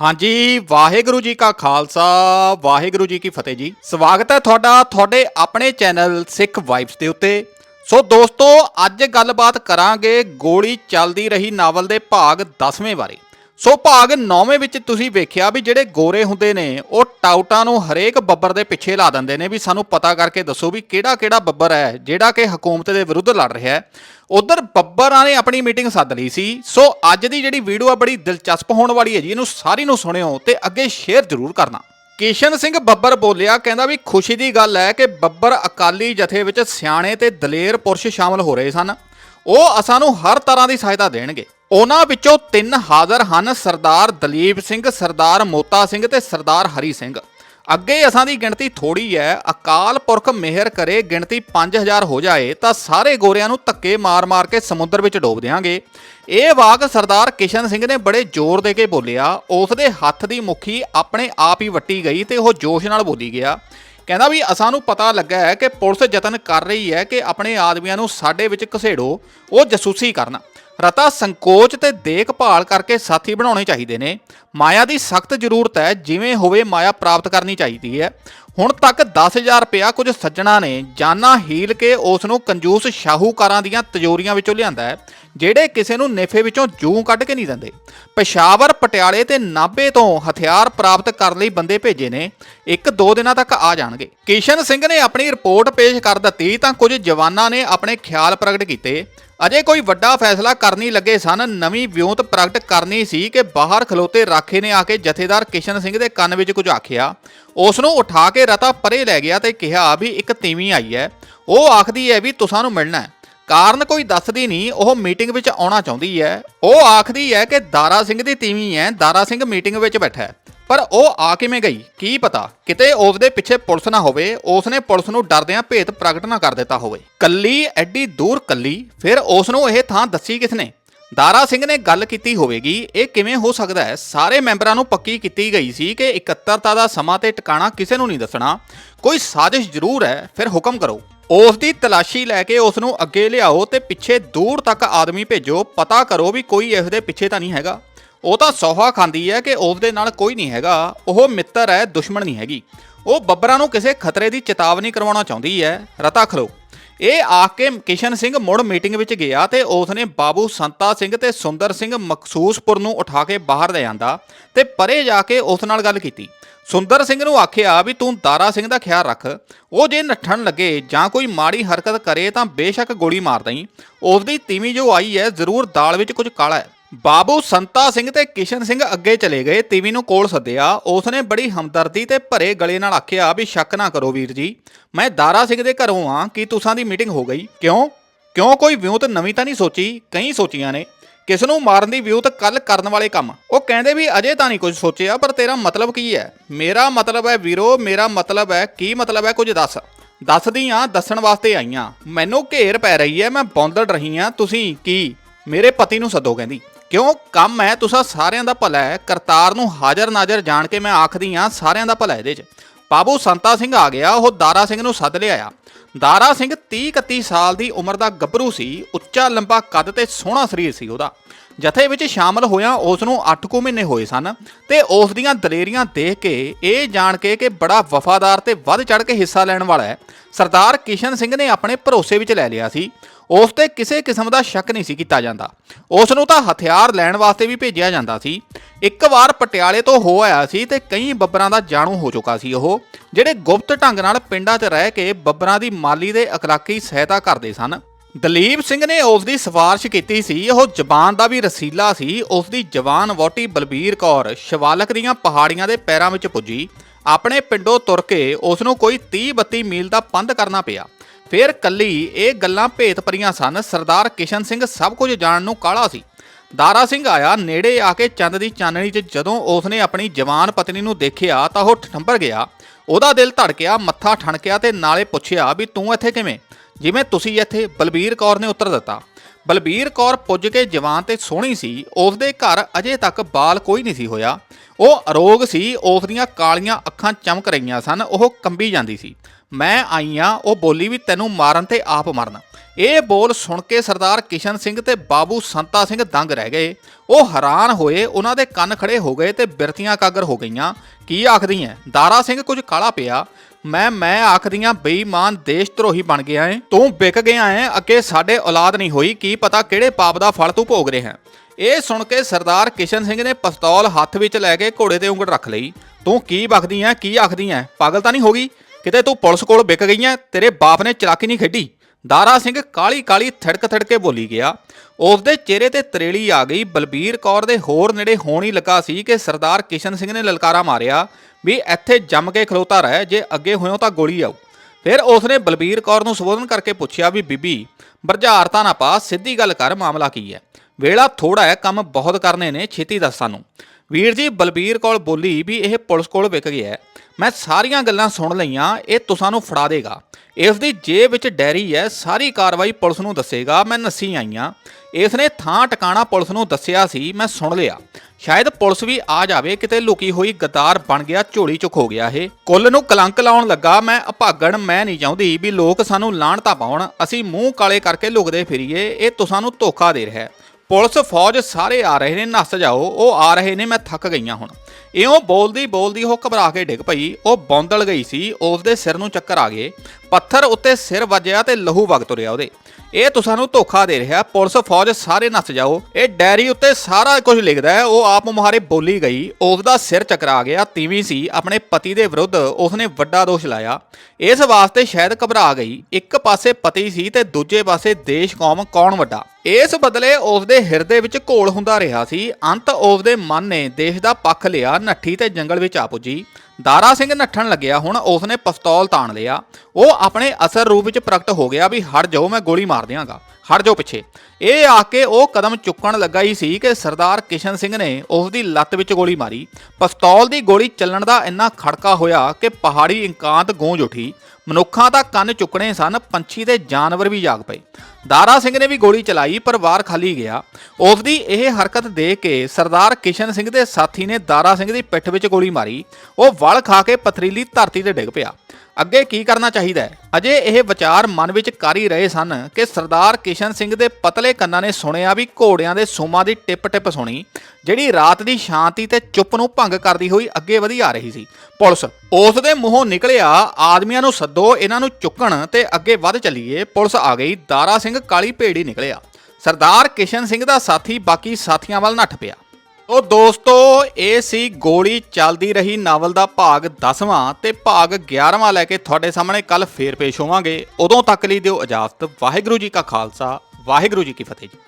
ਹਾਂਜੀ, ਵਾਹਿਗੁਰੂ ਜੀ ਕਾ ਖਾਲਸਾ, ਵਾਹਿਗੁਰੂ ਜੀ ਕੀ ਫਤਿਹ ਜੀ। ਸਵਾਗਤ ਹੈ ਤੁਹਾਡਾ, ਤੁਹਾਡੇ ਆਪਣੇ ਚੈਨਲ ਸਿੱਖ ਵਾਈਬਸ ਦੇ ਉੱਤੇ। ਸੋ ਦੋਸਤੋ, ਅੱਜ ਗੱਲਬਾਤ ਕਰਾਂਗੇ ਗੋਲੀ ਚੱਲਦੀ ਰਹੀ ਨਾਵਲ ਦੇ ਭਾਗ 10ਵੇਂ ਬਾਰੇ। ਸੋ ਭਾਗ 9ਵੇਂ ਵਿੱਚ ਤੁਸੀਂ ਵੇਖਿਆ ਵੀ ਜਿਹੜੇ ਗੋਰੇ ਹੁੰਦੇ ਨੇ, ਉਹ ਟਾਊਟਾਂ ਨੂੰ ਹਰੇਕ ਬੱਬਰ ਦੇ ਪਿੱਛੇ ਲਾ ਦਿੰਦੇ ਨੇ ਵੀ ਸਾਨੂੰ ਪਤਾ ਕਰਕੇ ਦੱਸੋ ਵੀ ਕਿਹੜਾ ਕਿਹੜਾ ਬੱਬਰ ਹੈ, ਜਿਹੜਾ ਕਿ ਹਕੂਮਤ ਦੇ ਵਿਰੁੱਧ ਲੜ ਰਿਹਾ ਹੈ। ਉਧਰ ਬੱਬਰਾਂ ਨੇ ਆਪਣੀ ਮੀਟਿੰਗ ਸੱਦ ਲਈ ਸੀ। ਸੋ ਅੱਜ ਦੀ ਜਿਹੜੀ ਵੀਡੀਓ ਆ, ਬੜੀ ਦਿਲਚਸਪ ਹੋਣ ਵਾਲੀ ਹੈ ਜੀ, ਇਹਨੂੰ ਸਾਰੀ ਨੂੰ ਸੁਣਿਓ ਤੇ ਅੱਗੇ ਸ਼ੇਅਰ ਜ਼ਰੂਰ ਕਰਨਾ। ਕਿਸ਼ਨ ਸਿੰਘ ਬੱਬਰ ਬੋਲਿਆ, ਕਹਿੰਦਾ ਵੀ ਖੁਸ਼ੀ ਦੀ ਗੱਲ ਹੈ ਕਿ ਬੱਬਰ ਅਕਾਲੀ ਜਥੇ ਵਿੱਚ ਸਿਆਣੇ ਤੇ ਦਲੇਰ ਪੁਰਸ਼ ਸ਼ਾਮਲ ਹੋ ਰਹੇ ਸਨ। ਉਹ ਅਸਾਂ ਨੂੰ ਹਰ ਤਰ੍ਹਾਂ ਦੀ ਸਹਾਇਤਾ ਦੇਣਗੇ। ਉਹਨਾਂ ਵਿੱਚੋਂ ਤਿੰਨ ਹਾਜ਼ਰ ਹਨ ਸਰਦਾਰ ਦਲੀਪ ਸਿੰਘ, ਸਰਦਾਰ ਮੋਤਾ ਸਿੰਘ ਤੇ ਸਰਦਾਰ ਹਰੀ ਸਿੰਘ। ਅੱਗੇ ਅਸਾਂ ਦੀ ਗਿਣਤੀ ਥੋੜੀ ਹੈ, ਅਕਾਲ ਪੁਰਖ ਮਿਹਰ ਕਰੇ, ਗਿਣਤੀ 5000 ਹੋ ਜਾਏ, ਤਾਂ ਸਾਰੇ ਗੋਰਿਆਂ ਨੂੰ ਧੱਕੇ ਮਾਰ-ਮਾਰ ਕੇ ਸਮੁੰਦਰ ਵਿੱਚ ਡੋਬ ਦੇਵਾਂਗੇ ਇਹ ਵਾਕ ਸਰਦਾਰ ਕਿਸ਼ਨ ਸਿੰਘ ਨੇ ਬੜੇ ਜ਼ੋਰ ਦੇ ਕੇ ਬੋਲਿਆ। ਉਸ ਦੇ ਹੱਥ ਦੀ ਮੁੱਠੀ ਆਪਣੇ ਆਪ ਹੀ ਵੱਟੀ ਗਈ ਤੇ ਉਹ ਜੋਸ਼ ਨਾਲ ਬੋਲੀ ਗਿਆ। ਕਹਿੰਦਾ ਵੀ ਅਸਾਂ ਨੂੰ ਪਤਾ ਲੱਗਾ ਹੈ ਕਿ ਪੁਲਿਸ ਯਤਨ ਕਰ ਰਹੀ ਹੈ ਕਿ ਆਪਣੇ ਆਦਮੀਆਂ ਨੂੰ ਸਾਡੇ ਵਿੱਚ ਘਸੇੜੋ, ਉਹ ਜਸੂਸੀ ਕਰਨ। ਰਤਾ ਸੰਕੋਚ ਤੇ ਦੇਖਭਾਲ ਕਰਕੇ ਸਾਥੀ ਬਣਾਉਣੇ ਚਾਹੀਦੇ ਨੇ। ਮਾਇਆ ਦੀ ਸਖਤ ਜ਼ਰੂਰਤ ਹੈ, ਜਿਵੇਂ ਹੋਵੇ ਮਾਇਆ ਪ੍ਰਾਪਤ ਕਰਨੀ ਚਾਹੀਦੀ ਹੈ। ਹੁਣ ਤੱਕ 10000 ਰੁਪਇਆ ਕੁਝ ਸੱਜਣਾ ਨੇ, ਜਾਨਾਂ ਹੀਲ ਕੇ ਉਸ ਨੂੰ ਕੰਜੂਸ ਸ਼ਾਹੂਕਾਰਾਂ ਦੀਆਂ ਤਜੋਰੀਆਂ ਵਿੱਚੋਂ ਲਿਆਂਦਾ ਹੈ, ਜਿਹੜੇ ਕਿਸੇ ਨੂੰ ਨੇਫੇ ਵਿੱਚੋਂ ਜੂੰ ਕੱਢ ਕੇ ਨਹੀਂ ਦਿੰਦੇ। ਪਸ਼ਾਵਰ ਪਟਿਆਲੇ ਤੇ ਨਾਭੇ ਤੋਂ ਹਥਿਆਰ ਪ੍ਰਾਪਤ ਕਰਨ ਲਈ ਬੰਦੇ ਭੇਜੇ ਨੇ, ਇੱਕ ਦੋ ਦਿਨਾਂ ਤੱਕ ਆ ਜਾਣਗੇ। ਕਿਸ਼ਨ ਸਿੰਘ ਨੇ ਆਪਣੀ ਰਿਪੋਰਟ ਪੇਸ਼ ਕਰ ਦਿੱਤੀ ਤਾਂ ਕੁਝ ਜਵਾਨਾਂ ਨੇ ਆਪਣੇ ਖਿਆਲ ਪ੍ਰਗਟ ਕੀਤੇ। ਅਜੇ ਕੋਈ ਵੱਡਾ ਫੈਸਲਾ ਕਰਨੀ ਲੱਗੇ ਸਨ। ਨਵੀਂ ਵਿਉਂਤ ਪ੍ਰਗਟ ਕਰਨੀ ਸੀ ਕਿ ਬਾਹਰ ਖਲੋਤੇ ਰਾਖੇ ਨੇ ਆ ਕੇ ਜਥੇਦਾਰ ਕਿਸ਼ਨ ਸਿੰਘ ਦੇ ਕੰਨ ਵਿੱਚ ਕੁਝ ਆਖਿਆ। ਉਸ ਨੂੰ ਉਠਾ ਕੇ ਰਤਾ ਪਰੇ ਲੈ ਗਿਆ ਤੇ ਕਿਹਾ ਵੀ ਇੱਕ ਤੀਵੀਂ ਆਈ ਹੈ। ਉਹ ਆਖਦੀ ਹੈ ਵੀ ਤੁਸਾਂ ਨੂੰ ਮਿਲਣਾ ਹੈ। ਕਾਰਨ ਕੋਈ ਦੱਸਦੀ ਨਹੀਂ, ਉਹ ਮੀਟਿੰਗ ਵਿੱਚ ਆਉਣਾ ਚਾਹੁੰਦੀ ਹੈ। ਉਹ ਆਖਦੀ ਹੈ ਕਿ ਦਾਰਾ ਸਿੰਘ ਦੀ ਤੀਵੀਂ ਹੈ। ਦਾਰਾ ਸਿੰਘ ਮੀਟਿੰਗ ਵਿੱਚ ਬੈਠਾ ਹੈ। ਪਰ ਉਹ ਆ ਕਿਵੇਂ ਗਈ? ਕੀ ਪਤਾ? ਕਿਤੇ ਉਸ ਦੇ ਪਿੱਛੇ ਪੁਲਿਸ ਨਾ ਹੋਵੇ ਉਸ ਨੇ ਪੁਲਿਸ ਨੂੰ ਡਰਦਿਆਂ ਭੇਤ ਪ੍ਰਗਟ ਨਾ ਕਰ ਦਿੱਤਾ ਹੋਵੇ। ਕੱਲੀ, ਐਡੀ ਦੂਰ ਕੱਲੀ, ਫਿਰ ਉਸ ਨੂੰ ਇਹ ਥਾਂ ਦੱਸੀ ਕਿਸਨੇ? ਦਾਰਾ ਸਿੰਘ ਨੇ ਗੱਲ ਕੀਤੀ ਹੋਵੇਗੀ, ਇਹ ਕਿਵੇਂ ਹੋ ਸਕਦਾ ਹੈ? ਸਾਰੇ ਮੈਂਬਰਾਂ ਨੂੰ ਪੱਕੀ ਕੀਤੀ ਗਈ ਸੀ ਕਿ ਇਕੱਤਰਤਾ ਦਾ ਸਮਾਂ ਤੇ ਟਿਕਾਣਾ ਕਿਸੇ ਨੂੰ ਨਹੀਂ ਦੱਸਣਾ। ਕੋਈ ਸਾਜ਼ਿਸ਼ ਜ਼ਰੂਰ ਹੈ, ਫਿਰ ਹੁਕਮ ਕਰੋ। ਉਸ ਦੀ ਤਲਾਸ਼ੀ ਲੈ ਕੇ ਉਸ ਨੂੰ ਅੱਗੇ ਲਿਆਓ ਤੇ ਪਿੱਛੇ ਦੂਰ ਤੱਕ ਆਦਮੀ ਭੇਜੋ। ਪਤਾ ਕਰੋ ਵੀ ਕੋਈ ਇਸ ਦੇ ਪਿੱਛੇ ਤਾਂ ਨਹੀਂ ਹੈਗਾ। ਉਹ ਤਾਂ ਸੋਹਾ ਖਾਂਦੀ ਹੈ ਕਿ ਉਸ ਦੇ ਨਾਲ ਕੋਈ ਨਹੀਂ ਹੈਗਾ, ਉਹ ਮਿੱਤਰ ਹੈ, ਦੁਸ਼ਮਣ ਨਹੀਂ ਹੈਗੀ। ਉਹ ਬੱਬਰਾਂ ਨੂੰ ਕਿਸੇ ਖਤਰੇ ਦੀ ਚੇਤਾਵਨੀ ਕਰਵਾਉਣਾ ਚਾਹੁੰਦੀ ਹੈ, ਰਤਾ ਖਲੋ। ਇਹ ਆ ਕੇ ਕਿਸ਼ਨ ਸਿੰਘ ਮੁੜ ਮੀਟਿੰਗ ਵਿੱਚ ਗਿਆ ਤੇ ਉਸ ਨੇ ਬਾਬੂ ਸੰਤਾ ਸਿੰਘ ਤੇ ਸੁੰਦਰ ਸਿੰਘ ਮਖਸੂਸਪੁਰ ਨੂੰ ਉਠਾ ਕੇ ਬਾਹਰ ਲੈ ਜਾਂਦਾ ਤੇ ਪਰੇ ਜਾ ਕੇ ਉਸ ਨਾਲ ਗੱਲ ਕੀਤੀ। ਸੁੰਦਰ ਸਿੰਘ ਨੂੰ ਆਖਿਆ ਵੀ ਤੂੰ ਦਾਰਾ ਸਿੰਘ ਦਾ ਖਿਆਲ ਰੱਖ। ਉਹ ਜੇ ਨੱਠਣ ਲੱਗੇ ਜਾਂ ਕੋਈ ਮਾੜੀ ਹਰਕਤ ਕਰੇ ਤਾਂ ਬੇਸ਼ੱਕ ਗੋਲੀ ਮਾਰ ਦਈ। ਉਸ ਦੀ ਤੀਵੀਂ ਜੋ ਆਈ ਹੈ, ਜ਼ਰੂਰ ਦਾਲ ਵਿੱਚ ਕੁਝ ਕਾਲਾ ਹੈ। ਬਾਬੂ ਸੰਤਾ ਸਿੰਘ ਤੇ ਕਿਸ਼ਨ ਸਿੰਘ ਅੱਗੇ ਚਲੇ ਗਏ। ਤੀਵੀ ਨੂੰ ਕੋਲ ਸੱਦਿਆ। ਉਸ ਨੇ ਬੜੀ ਹਮਦਰਦੀ ਤੇ ਭਰੇ ਗਲੇ ਨਾਲ ਆਖਿਆ ਵੀ ਸ਼ੱਕ ਨਾ ਕਰੋ ਵੀਰ ਜੀ। ਮੈਂ ਦਾਰਾ ਸਿੰਘ ਦੇ ਘਰੋਂ ਆ ਕੀ ਤੁਸਾਂ ਦੀ ਮੀਟਿੰਗ ਹੋ ਗਈ? ਕਿਉਂ? ਕਿਉਂ ਕੋਈ ਵਿਉਂਤ ਨਵੀਂ ਤਾਂ ਨਹੀਂ ਸੋਚੀ? ਕਈ ਸੋਚੀਆਂ ਨੇ। ਕਿਸ ਨੂੰ ਮਾਰਨ ਦੀ ਵਿਉਂਤ ਕੱਲ ਕਰਨ ਵਾਲੇ ਕੰਮ। ਉਹ ਕਹਿੰਦੇ ਵੀ ਅਜੇ ਤਾਂ ਨਹੀਂ ਕੁਝ ਸੋਚਿਆ, ਪਰ ਤੇਰਾ ਮਤਲਬ ਕੀ ਹੈ? ਮੇਰਾ ਮਤਲਬ ਹੈ ਵੀਰੋ, ਮੇਰਾ ਮਤਲਬ ਹੈ, ਕੀ ਮਤਲਬ ਹੈ ਕੁਝ ਦੱਸ। ਦੱਸਦੀ ਆ ਦੱਸਣ ਵਾਸਤੇ ਆਈਆਂ ਮੈਨੂੰ ਘੇਰ ਪੈ ਰਹੀ ਹੈ, ਮੈਂ ਬੌਂਦੜ ਰਹੀ ਆ ਤੁਸੀਂ ਕੀ ਮੇਰੇ ਪਤੀ ਨੂੰ ਸੱਦੋ ਕਹਿੰਦੀ। ਕਿਉਂ? ਕੰਮ ਹੈ, ਤੁਸਾਂ ਸਾਰਿਆਂ ਦਾ ਭਲਾ ਹੈ। ਕਰਤਾਰ ਨੂੰ ਹਾਜ਼ਰ ਨਾਜ਼ਰ ਜਾਣ ਕੇ ਮੈਂ ਆਖਦੀ ਆ ਸਾਰਿਆਂ ਦਾ ਭਲਾ ਇਹਦੇ 'ਚ। ਬਾਬੂ ਸੰਤਾ ਸਿੰਘ ਆ ਗਿਆ, ਉਹ ਦਾਰਾ ਸਿੰਘ ਨੂੰ ਸੱਦ ਲਿਆਇਆ। ਦਾਰਾ ਸਿੰਘ 30 31 ਸਾਲ ਦੀ ਉਮਰ ਦਾ ਗੱਭਰੂ ਸੀ, ਉੱਚਾ, ਲੰਬਾ ਕੱਦ ਤੇ ਸੋਹਣਾ ਸਰੀਰ ਸੀ ਉਹਦਾ। ਜਥੇ ਵਿੱਚ ਸ਼ਾਮਲ ਹੋਇਆ ਉਸ ਨੂੰ 8 ਕੁ ਮਹੀਨੇ ਹੋਏ ਸਨ ਤੇ ਉਸ ਦੀਆਂ ਦਲੇਰੀਆਂ ਦੇਖ ਕੇ ਇਹ ਜਾਣ ਕੇ ਕਿ ਬੜਾ ਵਫਾਦਾਰ ਤੇ ਵੱਧ ਚੜ ਕੇ ਹਿੱਸਾ ਲੈਣ ਵਾਲਾ ਹੈ। ਸਰਦਾਰ ਕਿਸ਼ਨ ਸਿੰਘ ਨੇ ਆਪਣੇ ਭਰੋਸੇ ਵਿੱਚ ਲੈ ਲਿਆ ਸੀ। ਉਸ ਤੇ ਕਿਸੇ ਕਿਸਮ ਦਾ ਸ਼ੱਕ ਨਹੀਂ ਸੀ ਕੀਤਾ ਜਾਂਦਾ। ਉਸ ਨੂੰ ਤਾਂ ਹਥਿਆਰ ਲੈਣ ਵਾਸਤੇ ਵੀ ਭੇਜਿਆ ਜਾਂਦਾ ਸੀ। ਇੱਕ ਵਾਰ ਪਟਿਆਲੇ ਤੋਂ ਹੋ ਆਇਆ ਸੀ ਤੇ ਕਈ ਬੱਬਰਾਂ ਦਾ ਜਾਣੂ ਹੋ ਚੁੱਕਾ ਸੀ ਉਹ, ਜਿਹੜੇ ਗੁਪਤ ਢੰਗ ਨਾਲ ਪਿੰਡਾਂ 'ਚ ਰਹਿ ਕੇ ਬੱਬਰਾਂ ਦੀ ਮਾਲੀ ਦੇ ਅਕਲਾਕੀ ਸਹਾਇਤਾ ਕਰਦੇ ਸਨ। ਦਲੀਪ ਸਿੰਘ ਨੇ ਉਸ ਦੀ ਸਿਫਾਰਿਸ਼ ਕੀਤੀ ਸੀ। ਉਹ ਜ਼ਬਾਨ ਦਾ ਵੀ ਰਸੀਲਾ ਸੀ। ਉਸ ਦੀ ਜਵਾਨ ਵੋਟੀ ਬਲਬੀਰ ਕੌਰ ਸ਼ਿਵਾਲਕ ਦੀਆਂ ਪਹਾੜੀਆਂ ਦੇ ਪੈਰਾਂ ਵਿੱਚ ਪੁੱਜੀ। ਆਪਣੇ ਪਿੰਡੋਂ ਤੁਰ ਕੇ ਉਸ ਨੂੰ ਕੋਈ 30 32 ਮੀਲ ਦਾ ਪੰਧ ਕਰਨਾ ਪਿਆ। ਫਿਰ ਕੱਲੀ ਇਹ ਗੱਲਾਂ ਭੇਤ ਭਰੀਆਂ ਸਨ। ਸਰਦਾਰ ਕਿਸ਼ਨ ਸਿੰਘ ਸਭ ਕੁਝ ਜਾਣਨ ਨੂੰ ਕਾਲਾ ਸੀ। ਦਾਰਾ ਸਿੰਘ ਆਇਆ, ਨੇੜੇ ਆ ਕੇ ਚੰਦ ਦੀ ਚਾਨਣੀ 'ਚ ਜਦੋਂ ਉਸਨੇ ਆਪਣੀ ਜਵਾਨ ਪਤਨੀ ਨੂੰ ਦੇਖਿਆ ਤਾਂ ਉਹ ਠੰਬਰ ਗਿਆ। ਉਹਦਾ ਦਿਲ ਧੜਕਿਆ, ਮੱਥਾ ਠਣਕਿਆ ਤੇ ਨਾਲੇ ਪੁੱਛਿਆ ਵੀ ਤੂੰ ਇੱਥੇ ਕਿਵੇਂ? ਜਿਵੇਂ ਤੁਸੀਂ ਇੱਥੇ ਬਲਬੀਰ ਕੌਰ ਨੇ ਉੱਤਰ ਦਿੱਤਾ। ਬਲਬੀਰ ਕੌਰ ਪੁੱਜ ਕੇ ਜਵਾਨ ਤੇ ਸੋਹਣੀ ਸੀ। ਉਸ ਦੇ ਘਰ ਅਜੇ ਤੱਕ ਬਾਲ ਕੋਈ ਨਹੀਂ ਸੀ ਹੋਇਆ। ਉਹ ਅਰੋਗ ਸੀ ਉਸ ਦੀਆਂ ਕਾਲੀਆਂ ਅੱਖਾਂ ਚਮਕ ਰਹੀਆਂ ਸਨ, ਉਹ ਕੰਬੀ ਜਾਂਦੀ ਸੀ। ਮੈਂ ਆਈ ਆਈਆਂ, ਉਹ ਬੋਲੀ ਵੀ ਤੈਨੂੰ ਮਾਰਨ ਤੇ ਆਪ ਮਰਨ। ਇਹ ਬੋਲ ਸੁਣ ਕੇ ਸਰਦਾਰ ਕਿਸ਼ਨ ਸਿੰਘ ਤੇ ਬਾਬੂ ਸੰਤਾ ਸਿੰਘ ਦੰਗ ਰਹਿ ਗਏ। ਉਹ ਹੈਰਾਨ ਹੋਏ, ਉਹਨਾਂ ਦੇ ਕੰਨ ਖੜੇ ਹੋ ਗਏ ਤੇ ਬਿਰਤੀਆਂ ਕਾਗਰ ਹੋ ਗਈਆਂ। ਕੀ ਆਖਦੀ ਐ? ਦਾਰਾ ਸਿੰਘ ਕੁਝ ਕਾਲਾ ਪਿਆ। ਮੈਂ ਮੈਂ ਆਖਦੀਆਂ ਬੇਈਮਾਨ ਦੇਸ਼ ਧਰੋਹੀ ਬਣ ਗਿਆ ਏ ਤੂੰ ਵਿਕ ਗਿਆ ਏ ਅੱਗੇ ਸਾਡੇ ਔਲਾਦ ਨਹੀਂ ਹੋਈ। ਕੀ ਪਤਾ ਕਿਹੜੇ ਪਾਪ ਦਾ ਫਲ ਤੂੰ ਭੋਗ ਰਿਹਾ ਇਹ ਸੁਣ ਕੇ ਸਰਦਾਰ ਕਿਸ਼ਨ ਸਿੰਘ ਨੇ ਪਿਸਤੌਲ ਹੱਥ ਵਿੱਚ ਲੈ ਕੇ ਘੋੜੇ ਤੇ ਉਂਗਲ ਰੱਖ ਲਈ। ਤੂੰ ਕੀ ਬਕਦੀ ਐ, ਕੀ ਆਖਦੀ ਐ? ਪਾਗਲ ਤਾਂ ਨਹੀਂ ਹੋ ਗਈ? ਕਿਤੇ ਤੂੰ ਪੁਲਿਸ ਕੋਲ ਵਿਕ ਗਈਆਂ, ਤੇਰੇ ਬਾਪ ਨੇ ਚਲਾਕੀ ਨਹੀਂ ਖੇਡੀ। ਦਾਰਾ ਸਿੰਘ ਕਾਲੀ ਕਾਲੀ ਥੜਕ ਥੜਕੇ ਬੋਲੀ ਗਿਆ। ਉਸ ਦੇ ਚਿਹਰੇ ਤੇ ਤਰੇਲੀ ਆ ਗਈ। ਬਲਬੀਰ ਕੌਰ ਦੇ ਹੋਰ ਨੇੜੇ ਹੋਣ ਹੀ ਲੱਗਾ ਸੀ ਕਿ ਸਰਦਾਰ ਕਿਸ਼ਨ ਸਿੰਘ ਨੇ ਲਲਕਾਰਾ ਮਾਰਿਆ ਵੀ ਇੱਥੇ ਜੰਮ ਕੇ ਖਲੋਤਾ ਰਹਿ, ਜੇ ਅੱਗੇ ਹੋਇਓ ਤਾਂ ਗੋਲੀ ਆਉ ਫਿਰ ਉਸਨੇ ਬਲਬੀਰ ਕੌਰ ਨੂੰ ਸੰਬੋਧਨ ਕਰਕੇ ਪੁੱਛਿਆ ਵੀ, ਬੀਬੀ, ਬਰਝਾਰ ਤਾਂ ਨਾ ਪਾ, ਸਿੱਧੀ ਗੱਲ ਕਰ, ਮਾਮਲਾ ਕੀ ਹੈ? ਵੇਲਾ ਥੋੜਾ ਹੈ, ਕੰਮ ਬਹੁਤ ਕਰਨੇ ਨੇ, ਛੇਤੀ ਦੱਸ ਸਾਨੂੰ। ਵੀਰ ਜੀ, ਬਲਬੀਰ ਕੋਲ ਬੋਲੀ ਵੀ ਇਹ ਪੁਲਿਸ ਕੋਲ ਵਿਕ ਗਿਆ ਮੈਂ ਸਾਰੀਆਂ ਗੱਲਾਂ ਸੁਣ ਲਈਆਂ, ਇਹ ਤੁਸਾਂ ਨੂੰ ਫੜਾ ਦੇਗਾ। ਇਸ ਦੀ ਜੇਬ ਵਿੱਚ ਡੈਰੀ ਹੈ, ਸਾਰੀ ਕਾਰਵਾਈ ਪੁਲਿਸ ਨੂੰ ਦੱਸੇਗਾ, ਮੈਂ ਨੱਸੀ ਆਈਆਂ। ਇਸ ਨੇ ਥਾਂ ਟਿਕਾਣਾ ਪੁਲਿਸ ਨੂੰ ਦੱਸਿਆ ਸੀ, ਮੈਂ ਸੁਣ ਲਿਆ। ਸ਼ਾਇਦ ਪੁਲਿਸ ਵੀ ਆ ਜਾਵੇ, ਕਿਤੇ ਲੁਕੀ ਹੋਈ ਗਦਾਰ ਬਣ ਗਿਆ, ਝੋਲੀ ਚੁੱਕ ਹੋ ਗਿਆ ਇਹ। ਕੁੱਲ ਨੂੰ ਕਲੰਕ ਲਾਉਣ ਲੱਗਾ, ਮੈਂ ਅਭਾਗਣ, ਮੈਂ ਨਹੀਂ ਚਾਹੁੰਦੀ ਵੀ ਲੋਕ ਸਾਨੂੰ ਲਾਹਣਤਾ ਪਾਉਣ, ਅਸੀਂ ਮੂੰਹ ਕਾਲੇ ਕਰਕੇ ਲੁਕਦੇ ਫਿਰੀਏ, ਇਹ ਤੁਸਾਂ ਨੂੰ ਧੋਖਾ ਦੇ ਰਿਹਾ ਹੈ। ਪੁਲਿਸ ਫੌਜ ਸਾਰੇ ਆ ਰਹੇ ਨੇ, ਨੱਸ ਜਾਓ, ਉਹ ਆ ਰਹੇ ਨੇ, ਮੈਂ ਥੱਕ ਗਈਆਂ ਹੁਣ। ਇਉਂ ਬੋਲਦੀ ਬੋਲਦੀ ਉਹ ਘਬਰਾ ਕੇ ਡਿੱਗ ਪਈ, ਉਹ ਬੌਂਦਲ ਗਈ ਸੀ ਉਸ ਦੇ ਸਿਰ ਨੂੰ ਚੱਕਰ ਆ ਗਏ, ਪੱਥਰ ਉੱਤੇ ਸਿਰ ਵੱਜਿਆ ਤੇ ਲਹੂ ਵਗ ਤੁਰਿਆ ਉਹਦੇ। ਇਹ ਤੁਸਾਂ ਨੂੰ ਧੋਖਾ ਦੇ ਰਿਹਾ, ਪੁਲਿਸ ਫੌਜ ਸਾਰੇ ਨੱਸ ਜਾਓ, ਇਹ ਡੈਰੀ ਉੱਤੇ ਸਾਰਾ ਕੁਝ ਲਿਖਦਾ ਹੈ, ਉਹ ਆਪ ਮੁਹਾਰੇ ਬੋਲੀ ਗਈ ਉਸ ਦਾ ਸਿਰ ਚੱਕਰਾ ਗਿਆ, ਤੀਵੀਂ ਸੀ, ਆਪਣੇ ਪਤੀ ਦੇ ਵਿਰੁੱਧ ਉਸਨੇ ਵੱਡਾ ਦੋਸ਼ ਲਾਇਆ। ਇਸ ਵਾਸਤੇ ਸ਼ਾਇਦ ਘਬਰਾ ਗਈ, ਇੱਕ ਪਾਸੇ ਪਤੀ ਸੀ ਤੇ ਦੂਜੇ ਪਾਸੇ ਦੇਸ਼ ਕੌਮ, ਕੌਣ ਵੱਡਾ। ਇਸ ਬਦਲੇ ਉਸ ਦੇ ਹਿਰਦੇ ਵਿੱਚ ਘੋਲ ਹੁੰਦਾ ਰਿਹਾ ਸੀ, ਅੰਤ ਉਸ ਦੇ ਮਨ ਨੇ ਦੇਸ਼ ਦਾ ਪੱਖ ਲਿਆ। ਨੱਠੀ ਤੇ ਜੰਗਲ ਵਿੱਚ ਆ ਪੁੱਜੀ। ਦਾਰਾ ਸਿੰਘ ਨੱਠਣ ਲੱਗਿਆ। ਹੁਣ ਉਸਨੇ ਪਿਸਤੌਲ ਤਾਣ ਲਿਆ। ਉਹ ਆਪਣੇ ਅਸਰ ਰੂਪ ਵਿੱਚ ਪ੍ਰਗਟ ਹੋ ਗਿਆ ਵੀ ਹਟ ਜਾਓ, ਮੈਂ ਗੋਲੀ ਮਾਰ ਦਿਆਂਗਾ। ਹਟ ਜਾਓ ਪਿੱਛੇ। ਇਹ ਆ ਕੇ ਉਹ ਕਦਮ ਚੁੱਕਣ ਲੱਗਾ ਹੀ ਸੀ ਕਿ ਸਰਦਾਰ ਕਿਸ਼ਨ ਸਿੰਘ ਨੇ ਉਸ ਦੀ ਲੱਤ ਵਿੱਚ ਗੋਲੀ ਮਾਰੀ। ਪਿਸਤੌਲ ਦੀ ਗੋਲੀ ਚੱਲਣ ਦਾ ਇੰਨਾ ਖੜਕਾ ਹੋਇਆ ਕਿ ਪਹਾੜੀ ਇਨਕਾਂਤ ਗੂੰਜ ਉੱਠੀ। ਮਨੁੱਖਾਂ ਦਾ ਕੰਨ ਚੁੱਕਣੇ ਸਨ, ਪੰਛੀ ਤੇ ਜਾਨਵਰ ਵੀ ਜਾਗ ਪਏ। ਦਾਰਾ ਸਿੰਘ ਨੇ ਵੀ ਗੋਲੀ ਚਲਾਈ, ਪਰ ਵਾਰ ਖਾਲੀ ਗਿਆ। ਉਸ ਦੀ ਇਹ ਹਰਕਤ ਦੇਖ ਕੇ ਸਰਦਾਰ ਕਿਸ਼ਨ ਸਿੰਘ ਦੇ ਸਾਥੀ ਨੇ ਦਾਰਾ ਸਿੰਘ ਦੀ ਪਿੱਠ ਵਿੱਚ ਗੋਲੀ ਮਾਰੀ। ਉਹ ਵਲ ਖਾ ਕੇ ਪਥਰੀਲੀ ਧਰਤੀ ਤੇ ਡਿੱਗ ਪਿਆ। ਅੱਗੇ ਕੀ ਕਰਨਾ ਚਾਹੀਦਾ ਹੈ? ਅਜੇ ਇਹ ਵਿਚਾਰ ਮਨ ਵਿੱਚ ਕਰ ਹੀ ਰਹੇ ਸਨ ਕਿ ਸਰਦਾਰ ਕਿਸ਼ਨ ਸਿੰਘ ਦੇ ਪਤਲੇ ਕੰਨਾਂ ਨੇ ਸੁਣਿਆ ਵੀ ਘੋੜਿਆਂ ਦੇ ਸੂਮਾਂ ਦੀ ਟਿਪ ਟਿਪ ਸੁਣੀ, ਜਿਹੜੀ ਰਾਤ ਦੀ ਸ਼ਾਂਤੀ ਤੇ ਚੁੱਪ ਨੂੰ ਭੰਗ ਕਰਦੀ ਹੋਈ ਅੱਗੇ ਵਧੀ ਆ ਰਹੀ ਸੀ। ਪੁਲਿਸ, ਉਸ ਦੇ ਮੂੰਹੋਂ ਨਿਕਲਿਆ, ਆਦਮੀਆਂ ਨੂੰ ਸੱਦੋ, ਇਹਨਾਂ ਨੂੰ ਚੁੱਕਣ ਤੇ ਅੱਗੇ ਵੱਧ ਚੱਲੀਏ, ਪੁਲਿਸ ਆ ਗਈ, ਦਾਰਾ ਸਿੰਘ ਕਾਲੀ ਭੇੜੀ ਨਿਕਲਿਆ। ਸਰਦਾਰ ਕਿਸ਼ਨ ਸਿੰਘ ਦਾ ਸਾਥੀ ਬਾਕੀ ਸਾਥੀਆਂ ਵੱਲ ਨੱਠ ਪਿਆ। ਤੋ ਦੋਸਤੋ, ਇਹ ਸੀ ਗੋਲੀ ਚੱਲਦੀ ਰਹੀ ਨਾਵਲ ਦਾ ਭਾਗ 10ਵਾਂ ਤੇ ਭਾਗ 11ਵਾਂ ਲੈ ਕੇ ਤੁਹਾਡੇ ਸਾਹਮਣੇ ਕੱਲ ਫੇਰ ਪੇਸ਼ ਹੋਵਾਂਗੇ। ਉਦੋਂ ਤੱਕ ਲਈ ਦਿਓ ਇਜਾਜ਼ਤ। ਵਾਹਿਗੁਰੂ ਜੀ ਕਾ ਖਾਲਸਾ, ਵਾਹਿਗੁਰੂ ਜੀ ਕੀ ਫਤਿਹ ਜੀ।